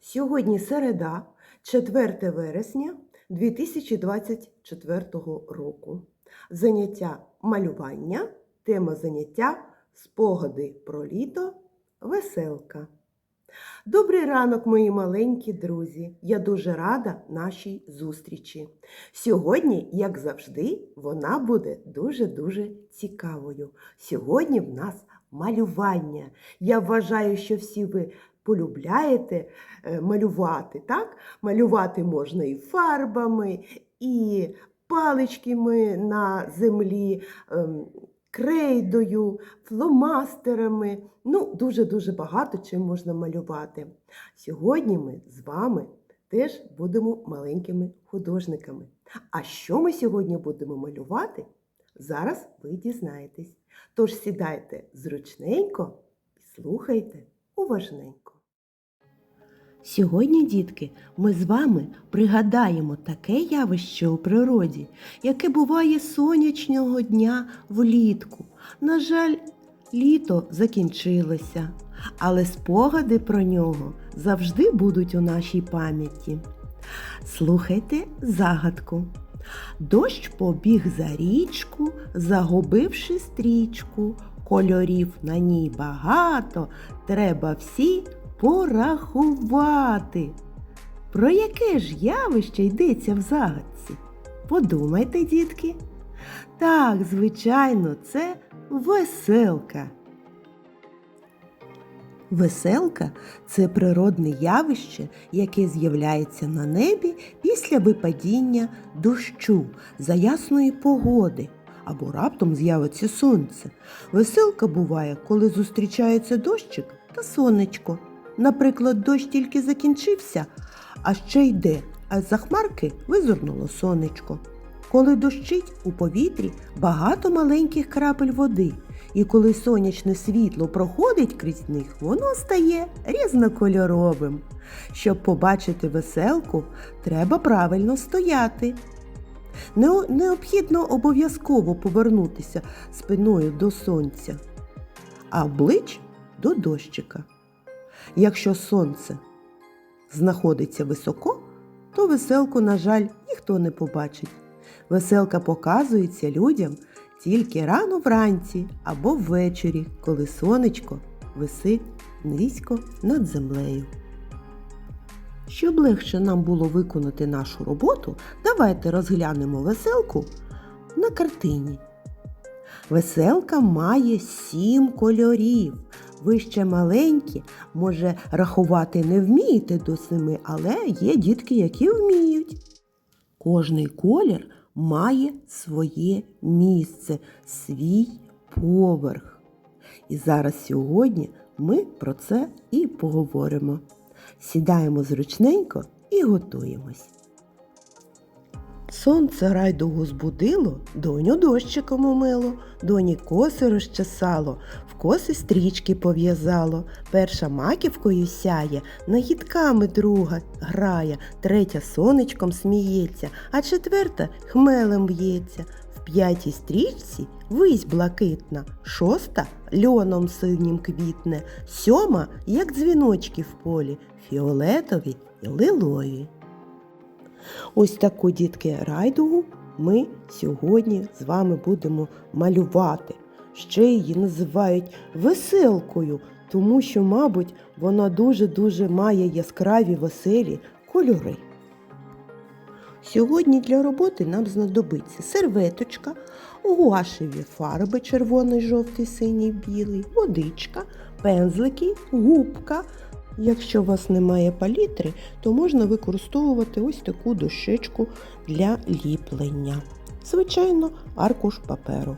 Сьогодні середа, 4 вересня 2024 року. Заняття малювання, тема заняття спогади про літо, веселка. Добрий ранок, мої маленькі друзі! Я дуже рада нашій зустрічі. Сьогодні, як завжди, вона буде дуже-дуже цікавою. Сьогодні в нас малювання. Я вважаю, що всі ви полюбляєте е, малювати, так? Малювати можна і фарбами, і паличками на землі, ем, крейдою, фломастерами. Ну, дуже-дуже багато чим можна малювати. Сьогодні ми з вами теж будемо маленькими художниками. А що ми сьогодні будемо малювати? Зараз ви дізнаєтесь. Тож сідайте зручненько і слухайте уважненько. Сьогодні, дітки, ми з вами пригадаємо таке явище у природі, яке буває сонячного дня влітку. На жаль, літо закінчилося, але спогади про нього завжди будуть у нашій пам'яті. Слухайте загадку. Дощ побіг за річку, загубивши стрічку. Кольорів на ній багато, треба всі порахувати. Про яке ж явище йдеться в загадці? Подумайте, дітки. Так, звичайно, це веселка. Веселка це природне явище, яке з'являється на небі після випадіння дощу за ясної погоди або раптом з'явиться сонце. Веселка буває, коли зустрічається дощик та сонечко. Наприклад, дощ тільки закінчився, а ще йде, а з-за хмарки визирнуло сонечко. Коли дощить у повітрі багато маленьких крапель води, і коли сонячне світло проходить крізь них, воно стає різнокольоровим. Щоб побачити веселку, треба правильно стояти. Не- Необхідно обов'язково повернутися спиною до сонця, а облич до дощика. Якщо сонце знаходиться високо, то веселку, на жаль, ніхто не побачить. Веселка показується людям тільки рано вранці або ввечері, коли сонечко висить низько над землею. Щоб легше нам було виконати нашу роботу, давайте розглянемо веселку на картині. Веселка має сім кольорів. Ви ще маленькі, може, рахувати не вмієте до семи, але є дітки, які вміють. Кожний колір має своє місце, свій поверх. І зараз сьогодні ми про це і поговоримо. Сідаємо зручненько і готуємось. Сонце райдугу збудило, доню дощиком умило, доні коси розчесало, в коси стрічки пов'язало. Перша маківкою сяє, нагідками друга грає, третя сонечком сміється, а четверта хмелем б'ється. В п'ятій стрічці вись блакитна, шоста льоном синім квітне, сьома, як дзвіночки в полі, фіолетові і лилові. Ось таку дітки райдугу ми сьогодні з вами будемо малювати. Ще її називають веселкою, тому що, мабуть, вона дуже-дуже має яскраві веселі кольори. Сьогодні для роботи нам знадобиться серветочка, гуашеві фарби червоний, жовтий, синій, білий, водичка, пензлики, губка. Якщо у вас немає палітри, то можна використовувати ось таку дощечку для ліплення. Звичайно, аркуш паперу.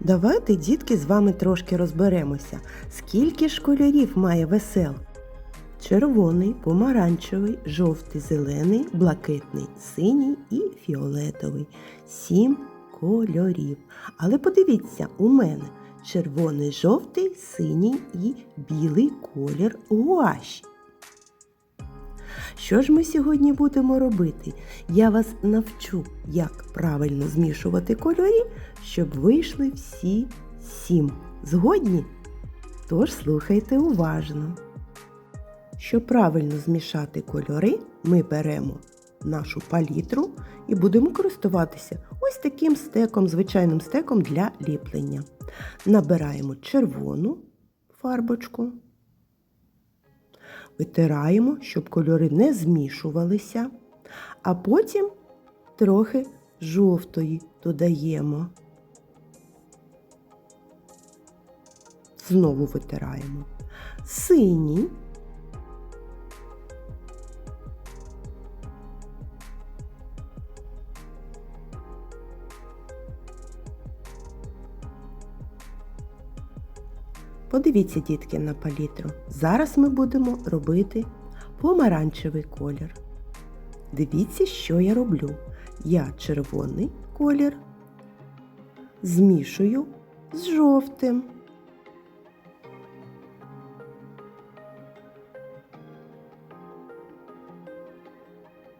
Давайте, дітки, з вами трошки розберемося, скільки ж кольорів має весел. Червоний, помаранчевий, жовтий, зелений, блакитний, синій і фіолетовий. Сім кольорів. Але подивіться, у мене червоний, жовтий, синій і білий колір гуаші. Що ж ми сьогодні будемо робити? Я вас навчу, як правильно змішувати кольори, щоб вийшли всі сім. Згодні? Тож слухайте уважно. Щоб правильно змішати кольори, ми беремо нашу палітру і будемо користуватися ось таким стеком, звичайним стеком для ліплення. Набираємо червону фарбочку, витираємо, щоб кольори не змішувалися, а потім трохи жовтої додаємо. Знову витираємо. Синій. Подивіться, дітки, на палітру. Зараз ми будемо робити помаранчевий колір. Дивіться, що я роблю. Я червоний колір змішую з жовтим.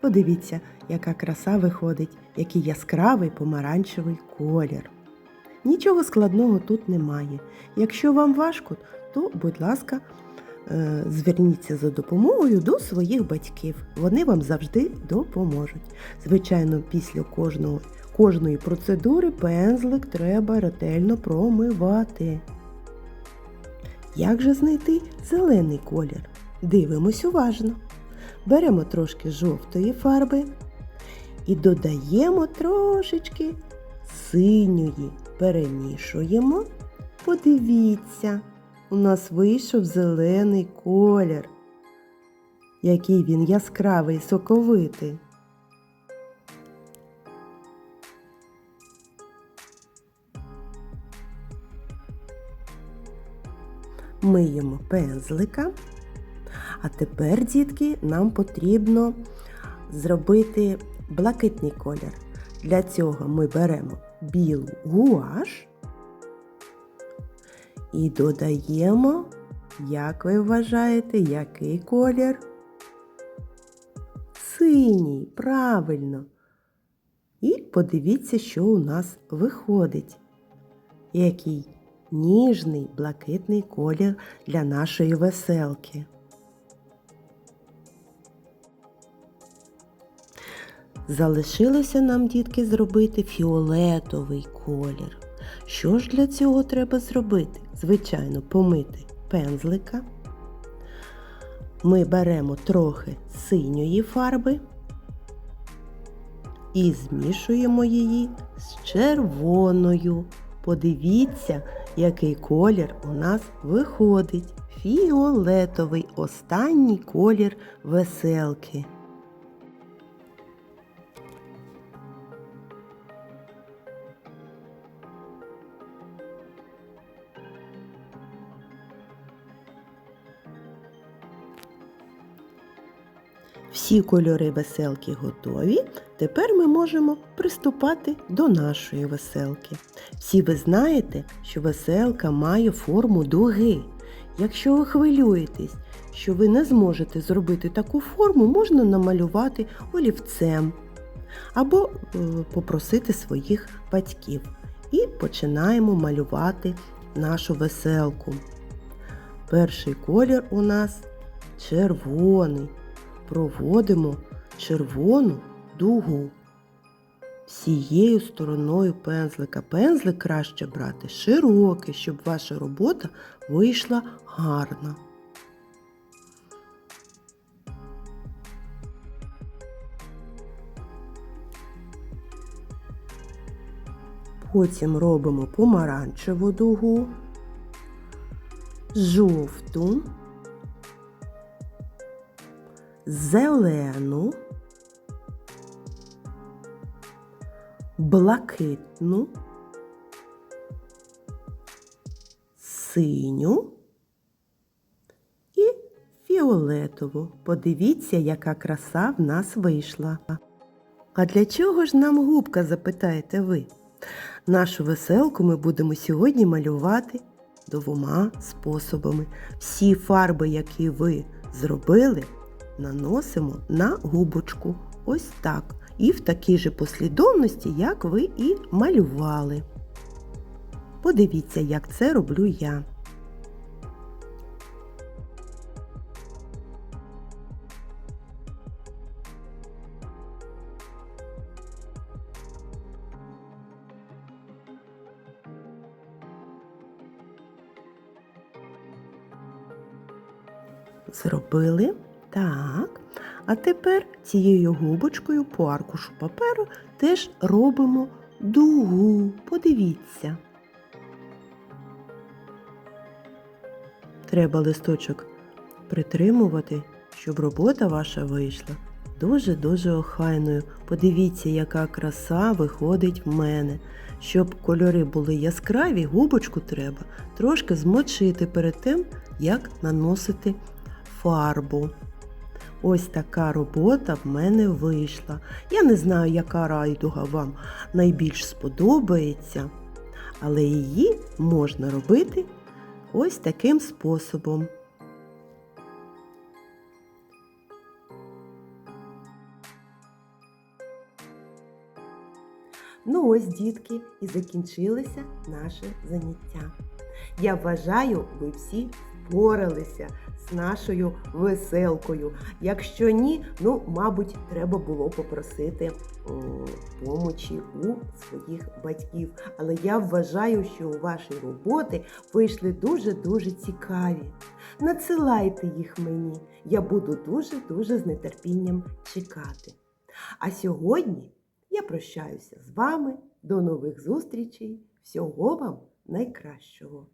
Подивіться, яка краса виходить, який яскравий помаранчевий колір. Нічого складного тут немає. Якщо вам важко, то, будь ласка, е, зверніться за допомогою до своїх батьків. Вони вам завжди допоможуть. Звичайно, після кожного, кожної процедури пензлик треба ретельно промивати. Як же знайти зелений колір? Дивимось уважно. Беремо трошки жовтої фарби і додаємо трошечки синьої. Перемішуємо. Подивіться, у нас вийшов зелений колір. Який він яскравий, соковитий. Миємо пензлика. А тепер, дітки, нам потрібно зробити блакитний колір. Для цього ми беремо білу гуаш і додаємо, як ви вважаєте, який колір? Синій, правильно. І подивіться, що у нас виходить. Який ніжний блакитний колір для нашої веселки. Залишилося нам, дітки, зробити фіолетовий колір. Що ж для цього треба зробити? Звичайно, помити пензлика. Ми беремо трохи синьої фарби і змішуємо її з червоною. Подивіться, який колір у нас виходить. Фіолетовий останній колір веселки. Всі кольори веселки готові. Тепер ми можемо приступати до нашої веселки. Всі ви знаєте, що веселка має форму дуги. Якщо ви хвилюєтесь, що ви не зможете зробити таку форму, можна намалювати олівцем або е, попросити своїх батьків. І починаємо малювати нашу веселку. Перший колір у нас червоний проводимо червону дугу. Всією стороною пензлика. Пензлик краще брати широкий, щоб ваша робота вийшла гарна. Потім робимо помаранчеву дугу, жовту, зелену, блакитну, синю і фіолетову. Подивіться, яка краса в нас вийшла. А для чого ж нам губка, запитаєте ви? Нашу веселку ми будемо сьогодні малювати двома способами. Всі фарби, які ви зробили, наносимо на губочку. Ось так. І в такій же послідовності, як ви і малювали. Подивіться, як це роблю я. Зробили. Так. А тепер цією губочкою по аркушу паперу теж робимо дугу. Подивіться. Треба листочок притримувати, щоб робота ваша вийшла дуже-дуже охайною. Подивіться, яка краса виходить в мене. Щоб кольори були яскраві, губочку треба трошки змочити перед тим, як наносити фарбу. Ось така робота в мене вийшла. Я не знаю, яка райдуга вам найбільш сподобається, але її можна робити ось таким способом. Ну ось, дітки, і закінчилося наше заняття. Я вважаю, ви всі впоралися з нашою веселкою. Якщо ні, ну, мабуть, треба було попросити помочі у своїх батьків. Але я вважаю, що у ваші роботи вийшли дуже-дуже цікаві. Надсилайте їх мені. Я буду дуже-дуже з нетерпінням чекати. А сьогодні я прощаюся з вами. До нових зустрічей. Всього вам найкращого!